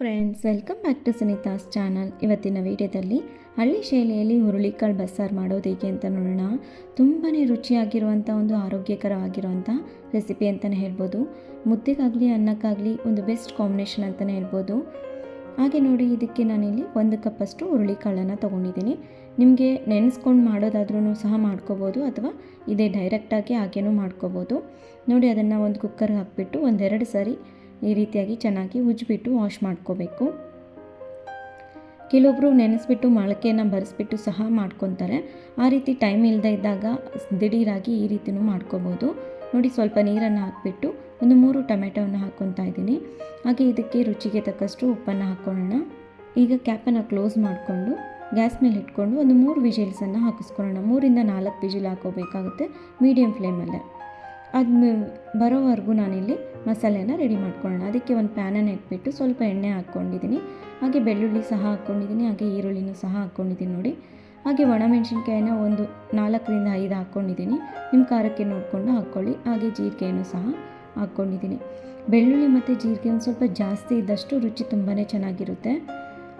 Friends welcome back to Sunita's channel ಇವತ್ತಿನ ವಿಡಿಯೋದಲ್ಲಿ ಹಳ್ಳಿ ಶೈಲಿಯಲ್ಲಿ ಹುರುಳಿಕಾಳು ಬಸ್ಸಾರು ಮಾಡೋದು ಹೇಗೆ ಅಂತ ನೋಡೋಣ. ತುಂಬಾ ರುಚಿಯಾಗಿರುವಂಥ ಒಂದು ಆರೋಗ್ಯಕರವಾಗಿರುವಂಥ ರೆಸಿಪಿ ಅಂತಲೇ ಹೇಳ್ಬೋದು. ಮುದ್ದೆಗಾಗಲಿ, ಅನ್ನಕ್ಕಾಗಲಿ ಒಂದು ಬೆಸ್ಟ್ ಕಾಂಬಿನೇಷನ್ ಅಂತಲೇ ಹೇಳ್ಬೋದು. ಹಾಗೆ ನೋಡಿ, ಇದಕ್ಕೆ ನಾನಿಲ್ಲಿ ಒಂದು ಕಪ್ಪಷ್ಟು ಹುರುಳಿಕಾಳನ್ನು ತೊಗೊಂಡಿದ್ದೀನಿ. ನಿಮಗೆ ನೆನೆಸ್ಕೊಂಡು ಮಾಡೋದಾದ್ರೂ ಸಹ ಮಾಡ್ಕೋಬೋದು ಅಥವಾ ಇದೇ ಡೈರೆಕ್ಟಾಗಿ ಹಾಗೇನೂ ಮಾಡ್ಕೋಬೋದು. ನೋಡಿ, ಅದನ್ನು ಒಂದು ಕುಕ್ಕರ್ಗೆ ಹಾಕಿಬಿಟ್ಟು ಒಂದೆರಡು ಸಾರಿ ಈ ರೀತಿಯಾಗಿ ಚೆನ್ನಾಗಿ ಉಜ್ಜಿಬಿಟ್ಟು ವಾಶ್ ಮಾಡ್ಕೋಬೇಕು. ಕೆಲವೊಬ್ಬರು ನೆನೆಸ್ಬಿಟ್ಟು ಮೊಳಕೆನ ಬರೆಸ್ಬಿಟ್ಟು ಸಹ ಮಾಡ್ಕೊತಾರೆ. ಆ ರೀತಿ ಟೈಮ್ ಇಲ್ಲದೆ ಇದ್ದಾಗ ದಿಢೀರಾಗಿ ಈ ರೀತಿಯೂ ಮಾಡ್ಕೋಬೋದು. ನೋಡಿ, ಸ್ವಲ್ಪ ನೀರನ್ನು ಹಾಕ್ಬಿಟ್ಟು ಒಂದು ಮೂರು ಟೊಮೆಟೊವನ್ನು ಹಾಕ್ಕೊತಾ ಇದ್ದೀನಿ. ಹಾಗೆ ಇದಕ್ಕೆ ರುಚಿಗೆ ತಕ್ಕಷ್ಟು ಉಪ್ಪನ್ನು ಹಾಕ್ಕೊಳ್ಳೋಣ. ಈಗ ಕ್ಯಾಪನ್ನು ಕ್ಲೋಸ್ ಮಾಡಿಕೊಂಡು ಗ್ಯಾಸ್ ಮೇಲೆ ಇಟ್ಕೊಂಡು ಒಂದು ಮೂರು ವಿಜಿಲ್ಸನ್ನು ಹಾಕಿಸ್ಕೊಳ್ಳೋಣ. ಮೂರಿಂದ ನಾಲ್ಕು ವಿಜಿಲ್ ಹಾಕೋಬೇಕಾಗುತ್ತೆ ಮೀಡಿಯಮ್ ಫ್ಲೇಮಲ್ಲೇ. ಅದು ಬರೋವರೆಗೂ ನಾನಿಲ್ಲಿ ಮಸಾಲೆನ ರೆಡಿ ಮಾಡ್ಕೊಳ್ಳೋಣ. ಅದಕ್ಕೆ ಒಂದು ಪ್ಯಾನನ್ನು ಇಟ್ಬಿಟ್ಟು ಸ್ವಲ್ಪ ಎಣ್ಣೆ ಹಾಕ್ಕೊಂಡಿದ್ದೀನಿ. ಹಾಗೆ ಬೆಳ್ಳುಳ್ಳಿ ಸಹ ಹಾಕ್ಕೊಂಡಿದ್ದೀನಿ. ಹಾಗೆ ಈರುಳ್ಳಿನೂ ಸಹ ಹಾಕ್ಕೊಂಡಿದ್ದೀನಿ ನೋಡಿ. ಹಾಗೆ ಒಣಮೆಣಸಿನ್ಕಾಯಿನ ಒಂದು ನಾಲ್ಕರಿಂದ ಐದು ಹಾಕ್ಕೊಂಡಿದ್ದೀನಿ. ನಿಮ್ಮ ಖಾರಕ್ಕೆ ನೋಡಿಕೊಂಡು ಹಾಕ್ಕೊಳ್ಳಿ. ಹಾಗೆ ಜೀರಿಗೆಯನ್ನು ಸಹ ಹಾಕ್ಕೊಂಡಿದ್ದೀನಿ. ಬೆಳ್ಳುಳ್ಳಿ ಮತ್ತು ಜೀರಿಗೆ ಒಂದು ಸ್ವಲ್ಪ ಜಾಸ್ತಿ ಇದ್ದಷ್ಟು ರುಚಿ ತುಂಬಾ ಚೆನ್ನಾಗಿರುತ್ತೆ.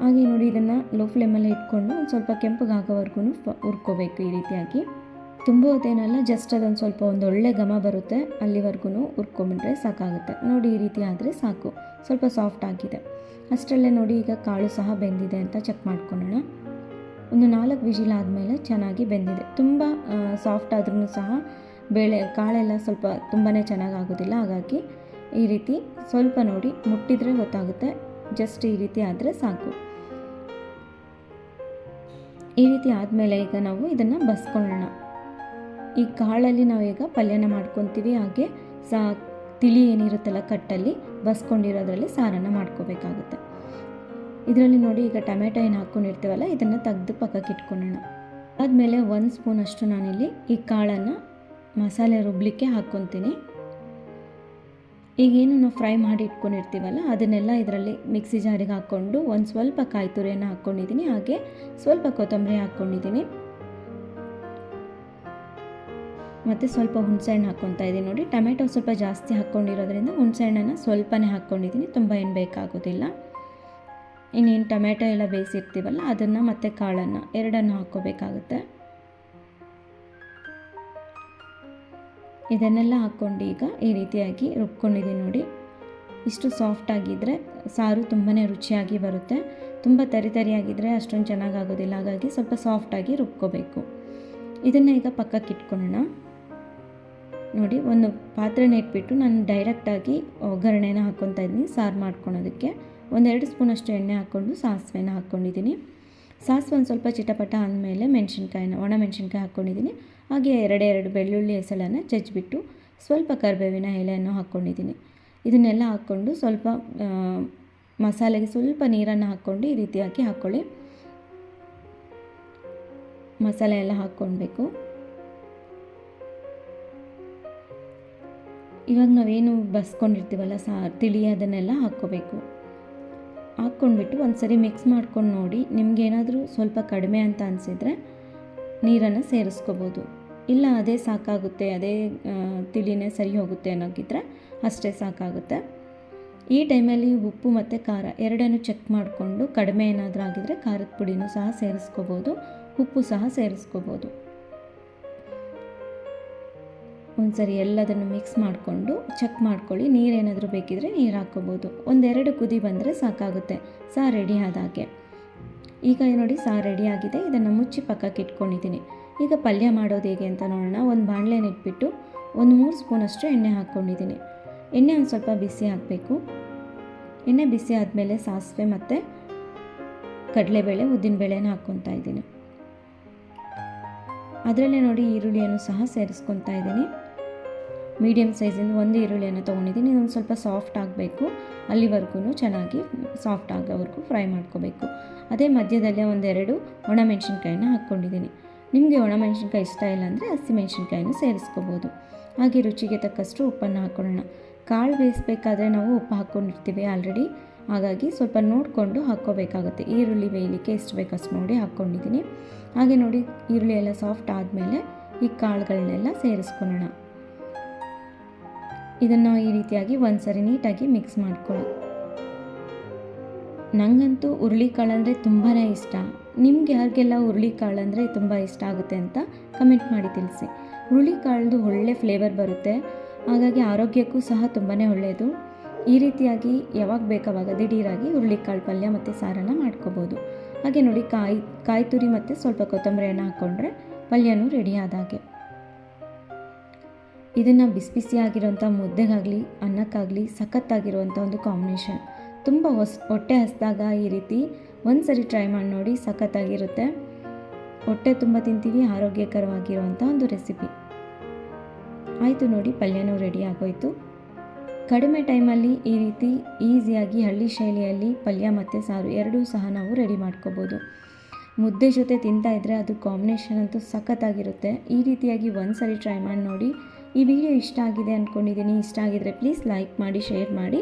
ಹಾಗೆ ನೋಡಿ ಇದನ್ನು ಲೋ ಫ್ಲೇಮಲ್ಲೇ ಇಟ್ಕೊಂಡು ಒಂದು ಸ್ವಲ್ಪ ಕೆಂಪಗಾಗೋವರೆಗೂ ಹುರ್ಕೋಬೇಕು ಈ ರೀತಿಯಾಗಿ. ತುಂಬ ಹೊತ್ತೇನಲ್ಲ ಜಸ್ಟ್ ಅದೊಂದು ಸ್ವಲ್ಪ ಒಂದು ಒಳ್ಳೆ ಘಮ ಬರುತ್ತೆ ಅಲ್ಲಿವರೆಗೂ ಹುರ್ಕೊಂಬಿಟ್ರೆ ಸಾಕಾಗುತ್ತೆ. ನೋಡಿ ಈ ರೀತಿ ಆದರೆ ಸಾಕು. ಸ್ವಲ್ಪ ಸಾಫ್ಟ್ ಆಗಿದೆ. ಅಷ್ಟರಲ್ಲೇ ನೋಡಿ ಈಗ ಕಾಳು ಸಹ ಬೆಂದಿದೆ ಅಂತ ಚೆಕ್ ಮಾಡ್ಕೊಳ್ಳೋಣ. ಒಂದು ನಾಲ್ಕು ವಿಜಿಲ್ ಆದಮೇಲೆ ಚೆನ್ನಾಗಿ ಬೆಂದಿದೆ. ತುಂಬ ಸಾಫ್ಟ್ ಆದ್ರೂ ಸಹ ಬೇಳೆ, ಕಾಳೆಲ್ಲ ಸ್ವಲ್ಪ ತುಂಬಾ ಚೆನ್ನಾಗಿ ಆಗೋದಿಲ್ಲ ಹಾಗಾಗಿ ಈ ರೀತಿ ಸ್ವಲ್ಪ ನೋಡಿ ಮುಟ್ಟಿದರೆ ಗೊತ್ತಾಗುತ್ತೆ. ಜಸ್ಟ್ ಈ ರೀತಿ ಆದರೆ ಸಾಕು. ಈ ರೀತಿ ಆದಮೇಲೆ ಈಗ ನಾವು ಇದನ್ನು ಬಸ್ಕೊಳ್ಳೋಣ. ಈ ಕಾಳಲ್ಲಿ ನಾವು ಈಗ ಪಲ್ಯನ ಮಾಡ್ಕೊತೀವಿ. ಹಾಗೆ ಸಾ, ತಿಳಿ ಏನಿರುತ್ತಲ್ಲ ಕಟ್ಟಲ್ಲಿ, ಬಸ್ಕೊಂಡಿರೋದ್ರಲ್ಲಿ ಸಾರನ್ನು ಮಾಡ್ಕೋಬೇಕಾಗುತ್ತೆ. ಇದರಲ್ಲಿ ನೋಡಿ ಈಗ ಟೊಮೆಟೊ ಏನು ಹಾಕ್ಕೊಂಡಿರ್ತೀವಲ್ಲ ಇದನ್ನು ತೆಗೆದು ಪಕ್ಕಕ್ಕೆ ಇಟ್ಕೊಳ್ಳೋಣ. ಆದಮೇಲೆ ಒಂದು ಸ್ಪೂನಷ್ಟು ನಾನಿಲ್ಲಿ ಈ ಕಾಳನ್ನು ಮಸಾಲೆ ರುಬ್ಲಿಕ್ಕೆ ಹಾಕ್ಕೊತೀನಿ. ಈಗೇನು ನಾವು ಫ್ರೈ ಮಾಡಿ ಇಟ್ಕೊಂಡಿರ್ತೀವಲ್ಲ, ಅದನ್ನೆಲ್ಲ ಇದರಲ್ಲಿ ಮಿಕ್ಸಿ ಜಾರಿಗೆ ಹಾಕ್ಕೊಂಡು ಒಂದು ಸ್ವಲ್ಪ ಕಾಯಿ ತುರಿಯನ್ನು ಹಾಕ್ಕೊಂಡಿದ್ದೀನಿ. ಹಾಗೆ ಸ್ವಲ್ಪ ಕೊತ್ತಂಬರಿ ಹಾಕ್ಕೊಂಡಿದ್ದೀನಿ. ಮತ್ತು ಸ್ವಲ್ಪ ಹುಣಸೆಹಣ್ಣು ಹಾಕ್ಕೊತಾ ಇದ್ದೀನಿ. ನೋಡಿ, ಟೊಮೆಟೊ ಸ್ವಲ್ಪ ಜಾಸ್ತಿ ಹಾಕ್ಕೊಂಡಿರೋದ್ರಿಂದ ಹುಣಸೆಹಣ್ಣನ್ನು ಸ್ವಲ್ಪನೇ ಹಾಕ್ಕೊಂಡಿದ್ದೀನಿ. ತುಂಬ ಏನು ಬೇಕಾಗೋದಿಲ್ಲ. ಇನ್ನೇನು ಟೊಮೆಟೊ ಎಲ್ಲ ಬೇಯಿಸಿರ್ತೀವಲ್ಲ, ಅದನ್ನು ಮತ್ತು ಕಾಳನ್ನು ಎರಡನ್ನು ಹಾಕ್ಕೋಬೇಕಾಗುತ್ತೆ. ಇದನ್ನೆಲ್ಲ ಹಾಕ್ಕೊಂಡು ಈಗ ಈ ರೀತಿಯಾಗಿ ರುಬ್ಕೊಂಡಿದ್ದೀನಿ ನೋಡಿ. ಇಷ್ಟು ಸಾಫ್ಟ್ ಆಗಿದ್ದರೆ ಸಾರು ತುಂಬಾ ರುಚಿಯಾಗಿ ಬರುತ್ತೆ. ತುಂಬ ತರಿ ತರಿಯಾಗಿದ್ದರೆ ಅಷ್ಟೊಂದು ಚೆನ್ನಾಗಾಗೋದಿಲ್ಲ. ಹಾಗಾಗಿ ಸ್ವಲ್ಪ ಸಾಫ್ಟಾಗಿ ರುಬ್ಕೋಬೇಕು. ಇದನ್ನು ಈಗ ಪಕ್ಕಕ್ಕೆ ಇಟ್ಕೊಳ್ಳೋಣ ನೋಡಿ, ಒಂದು ಪಾತ್ರೆನ ಇಟ್ಬಿಟ್ಟು ನಾನು ಡೈರೆಕ್ಟಾಗಿ ಒಗ್ಗರಣೆನ ಹಾಕ್ಕೊತಾ ಇದ್ದೀನಿ. ಸಾರು ಮಾಡ್ಕೊಳೋದಕ್ಕೆ ಒಂದೆರಡು ಸ್ಪೂನಷ್ಟು ಎಣ್ಣೆ ಹಾಕ್ಕೊಂಡು, ಸಾಸಿವೆನ ಹಾಕ್ಕೊಂಡಿದ್ದೀನಿ ಸಾಸಿವೆ ಒಂದು ಸ್ವಲ್ಪ ಚಿಟಪಟ ಆದಮೇಲೆ ಮೆಣಸಿನ್ಕಾಯಿನ, ಒಣ ಮೆಣಸಿನ್ಕಾಯಿ ಹಾಕ್ಕೊಂಡಿದ್ದೀನಿ ಹಾಗೆ ಎರಡೆರಡು ಬೆಳ್ಳುಳ್ಳಿ ಹೆಸಳನ್ನು ಜಜ್ಜಿಬಿಟ್ಟು ಸ್ವಲ್ಪ ಕರಿಬೇವಿನ ಎಲೆಯನ್ನು ಹಾಕ್ಕೊಂಡಿದ್ದೀನಿ ಇದನ್ನೆಲ್ಲ ಹಾಕ್ಕೊಂಡು ಸ್ವಲ್ಪ ಮಸಾಲೆಗೆ ಸ್ವಲ್ಪ ನೀರನ್ನು ಹಾಕ್ಕೊಂಡು ಈ ರೀತಿಯಾಗಿ ಹಾಕ್ಕೊಳ್ಳಿ ಮಸಾಲೆ ಎಲ್ಲ ಹಾಕ್ಕೊಳ್ಬೇಕು. ಇವಾಗ ನಾವೇನು ಬಸ್ಕೊಂಡಿರ್ತೀವಲ್ಲ ಸಾ, ತಿಳಿ ಅದನ್ನೆಲ್ಲ ಹಾಕ್ಕೋಬೇಕು. ಹಾಕ್ಕೊಂಡ್ಬಿಟ್ಟು ಒಂದು ಸರಿ ಮಿಕ್ಸ್ ಮಾಡ್ಕೊಂಡು ನೋಡಿ, ನಿಮಗೇನಾದರೂ ಸ್ವಲ್ಪ ಕಡಿಮೆ ಅಂತ ಅನಿಸಿದರೆ ನೀರನ್ನು ಸೇರಿಸ್ಕೋಬೋದು. ಇಲ್ಲ ಅದೇ ಸಾಕಾಗುತ್ತೆ, ಅದೇ ತಿಳಿನೇ ಸರಿ ಹೋಗುತ್ತೆ ಅನ್ನೋಕ್ಕಿದ್ರೆ ಅಷ್ಟೇ ಸಾಕಾಗುತ್ತೆ. ಈ ಟೈಮಲ್ಲಿ ಉಪ್ಪು ಮತ್ತು ಖಾರ ಎರಡನ್ನು ಚೆಕ್ ಮಾಡಿಕೊಂಡು ಕಡಿಮೆ ಏನಾದರೂ ಆಗಿದರೆ ಖಾರದ ಪುಡಿನೂ ಸಹ ಸೇರಿಸ್ಕೋಬೋದು, ಉಪ್ಪು ಸಹ ಸೇರಿಸ್ಕೋಬೋದು. ಒಂದ್ಸರಿ ಎಲ್ಲದನ್ನು ಮಿಕ್ಸ್ ಮಾಡಿಕೊಂಡು ಚೆಕ್ ಮಾಡ್ಕೊಳ್ಳಿ. ನೀರೇನಾದರೂ ಬೇಕಿದ್ರೆ ನೀರು ಹಾಕ್ಕೋಬೋದು. ಒಂದೆರಡು ಕುದಿ ಬಂದರೆ ಸಾಕಾಗುತ್ತೆ. ಸಹ ರೆಡಿ ಆದಾಗೆ ಈಗ ನೋಡಿ ಸಾ ರೆಡಿ ಆಗಿದೆ. ಇದನ್ನು ಮುಚ್ಚಿ ಪಕ್ಕಕ್ಕೆ ಇಟ್ಕೊಂಡಿದ್ದೀನಿ. ಈಗ ಪಲ್ಯ ಮಾಡೋದು ಹೇಗೆ ಅಂತ ನೋಡೋಣ. ಒಂದು ಬಾಣಲೆನ ಇಟ್ಬಿಟ್ಟು ಒಂದು ಮೂರು ಸ್ಪೂನಷ್ಟು ಎಣ್ಣೆ ಹಾಕ್ಕೊಂಡಿದ್ದೀನಿ. ಎಣ್ಣೆ ಒಂದು ಸ್ವಲ್ಪ ಬಿಸಿ ಹಾಕಬೇಕು. ಎಣ್ಣೆ ಬಿಸಿ ಆದಮೇಲೆ ಸಾಸಿವೆ ಮತ್ತು ಕಡಲೆಬೇಳೆ ಉದ್ದಿನಬೇಳೆನ ಹಾಕ್ಕೊತಾ ಇದ್ದೀನಿ. ಅದರಲ್ಲೇ ನೋಡಿ ಈರುಳ್ಳಿಯನ್ನು ಸಹ ಸೇರಿಸ್ಕೊತಾ ಇದ್ದೀನಿ. ಮೀಡಿಯಮ್ ಸೈಜಿಂದ ಒಂದು ಈರುಳ್ಳಿಯನ್ನು ತೊಗೊಂಡಿದ್ದೀನಿ. ಇದೊಂದು ಸ್ವಲ್ಪ ಸಾಫ್ಟ್ ಆಗಬೇಕು. ಅಲ್ಲಿವರೆಗೂ ಚೆನ್ನಾಗಿ ಸಾಫ್ಟ್ ಆಗೋವರೆಗೂ ಫ್ರೈ ಮಾಡ್ಕೋಬೇಕು. ಅದೇ ಮಧ್ಯದಲ್ಲೇ ಒಂದೆರಡು ಒಣಮೆಣ್ಸಿನ್ಕಾಯಿನ ಹಾಕ್ಕೊಂಡಿದ್ದೀನಿ. ನಿಮಗೆ ಒಣಮೆಣಸಿನ್ಕಾಯಿ ಇಷ್ಟ ಇಲ್ಲ ಅಂದರೆ ಹಸಿಮೆಣ್ಸಿನ್ಕಾಯಿನೂ ಸೇರಿಸ್ಕೋಬೋದು. ಹಾಗೆ ರುಚಿಗೆ ತಕ್ಕಷ್ಟು ಉಪ್ಪನ್ನು ಹಾಕ್ಕೊಳ್ಳೋಣ ಕಾಳು ಬೇಯಿಸ್ಬೇಕಾದ್ರೆ ನಾವು ಉಪ್ಪು ಹಾಕ್ಕೊಂಡಿರ್ತೀವಿ ಆಲ್ರೆಡಿ. ಹಾಗಾಗಿ ಸ್ವಲ್ಪ ನೋಡಿಕೊಂಡು ಹಾಕ್ಕೋಬೇಕಾಗುತ್ತೆ. ಈರುಳ್ಳಿ ಬೇಯಲಿಕ್ಕೆ ಎಷ್ಟು ಬೇಕಷ್ಟು ನೋಡಿ ಹಾಕ್ಕೊಂಡಿದ್ದೀನಿ. ಹಾಗೆ ನೋಡಿ, ಈರುಳ್ಳಿ ಎಲ್ಲ ಸಾಫ್ಟ್ ಆದಮೇಲೆ ಈ ಕಾಳುಗಳನ್ನೆಲ್ಲ ಸೇರಿಸ್ಕೊಳ್ಳೋಣ ಇದನ್ನು ಈ ರೀತಿಯಾಗಿ ಒಂದು ಸರಿ ನೀಟಾಗಿ ಮಿಕ್ಸ್ ಮಾಡ್ಕೊಳ್ಳಿ. ನನಗಂತೂ ಹುರುಳಿಕಾಳು ಅಂದರೆ ತುಂಬಾ ಇಷ್ಟ. ನಿಮ್ಗೆ ಯಾರಿಗೆಲ್ಲ ಹುರುಳಿಕಾಳು ಅಂದರೆ ತುಂಬ ಇಷ್ಟ ಆಗುತ್ತೆ ಅಂತ ಕಮೆಂಟ್ ಮಾಡಿ ತಿಳಿಸಿ. ಹುರುಳಿಕಾಳ್ದು ಒಳ್ಳೆ ಫ್ಲೇವರ್ ಬರುತ್ತೆ. ಹಾಗಾಗಿ ಆರೋಗ್ಯಕ್ಕೂ ಸಹ ತುಂಬಾ ಒಳ್ಳೆಯದು ಈ ರೀತಿಯಾಗಿ ಯಾವಾಗ ಬೇಕಾವಾಗ ದಿಢೀರಾಗಿ ಹುರುಳಿಕಾಳು ಪಲ್ಯ ಮತ್ತು ಸಾರನ್ನು ಮಾಡ್ಕೋಬೋದು. ಹಾಗೆ ನೋಡಿ ಕಾಯಿ ಕಾಯಿ ತುರಿ ಮತ್ತು ಸ್ವಲ್ಪ ಕೊತ್ತಂಬರಿಯನ್ನು ಹಾಕ್ಕೊಂಡ್ರೆ ಪಲ್ಯನೂ ರೆಡಿಯಾದಾಗೆ ಇದನ್ನು ಬಿಸಿ ಬಿಸಿಯಾಗಿರೋಂಥ ಮುದ್ದೆಗಾಗಲಿ, ಅನ್ನಕ್ಕಾಗಲಿ, ಸಖತ್ತಾಗಿರುವಂಥ ಒಂದು ಕಾಂಬಿನೇಷನ್ ತುಂಬ ಹೊಸ, ಹೊಟ್ಟೆ ಹಸಿದಾಗ ಈ ರೀತಿ ಒಂದು ಸರಿ ಟ್ರೈ ಮಾಡಿ ನೋಡಿ ಸಖತ್ತಾಗಿರುತ್ತೆ. ಹೊಟ್ಟೆ ತುಂಬ ತಿಂತೀವಿ, ಆರೋಗ್ಯಕರವಾಗಿರುವಂಥ ಒಂದು ರೆಸಿಪಿ ಆಯಿತು ನೋಡಿ, ಪಲ್ಯನೂ ರೆಡಿ ಆಗೋಯಿತು. ಕಡಿಮೆ ಟೈಮಲ್ಲಿ ಈ ರೀತಿ ಈಸಿಯಾಗಿ ಹಳ್ಳಿ ಶೈಲಿಯಲ್ಲಿ ಪಲ್ಯ ಮತ್ತು ಸಾರು ಎರಡೂ ಸಹ ನಾವು ರೆಡಿ ಮಾಡ್ಕೋಬೋದು. ಮುದ್ದೆ ಜೊತೆ ತಿಂತಾ ಇದ್ದರೆ ಅದು ಕಾಂಬಿನೇಷನ್ ಅಂತೂ ಸಖತ್ತಾಗಿರುತ್ತೆ. ಈ ರೀತಿಯಾಗಿ ಒಂದು ಸರಿ ಟ್ರೈ ಮಾಡಿ ನೋಡಿ ಈ ವಿಡಿಯೋ ಇಷ್ಟ ಆಗಿದೆ ಅಂದ್ಕೊಂಡಿದ್ದೀನಿ ಇಷ್ಟ ಆಗಿದರೆ ಪ್ಲೀಸ್ ಲೈಕ್ ಮಾಡಿ ಶೇರ್ ಮಾಡಿ.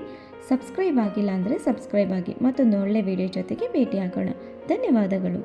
ಸಬ್ಸ್ಕ್ರೈಬ್ ಆಗಿಲ್ಲ ಅಂದರೆ ಸಬ್ಸ್ಕ್ರೈಬ್ ಆಗಿ ಮತ್ತೊಂದು ಒಳ್ಳೆ ವಿಡಿಯೋ ಜೊತೆಗೆ ಭೇಟಿ ಆಗೋಣ. ಧನ್ಯವಾದಗಳು.